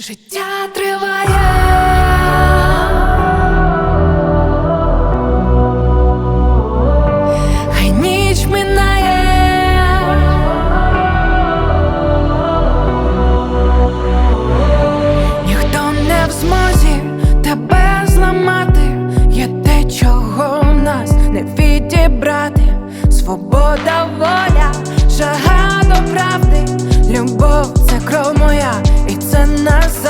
Життя триває. Хай ніч минає. Ніхто не в змозі тебе зламати. Є те, чого в нас не відібрати. Свобода воля жага.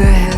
ahead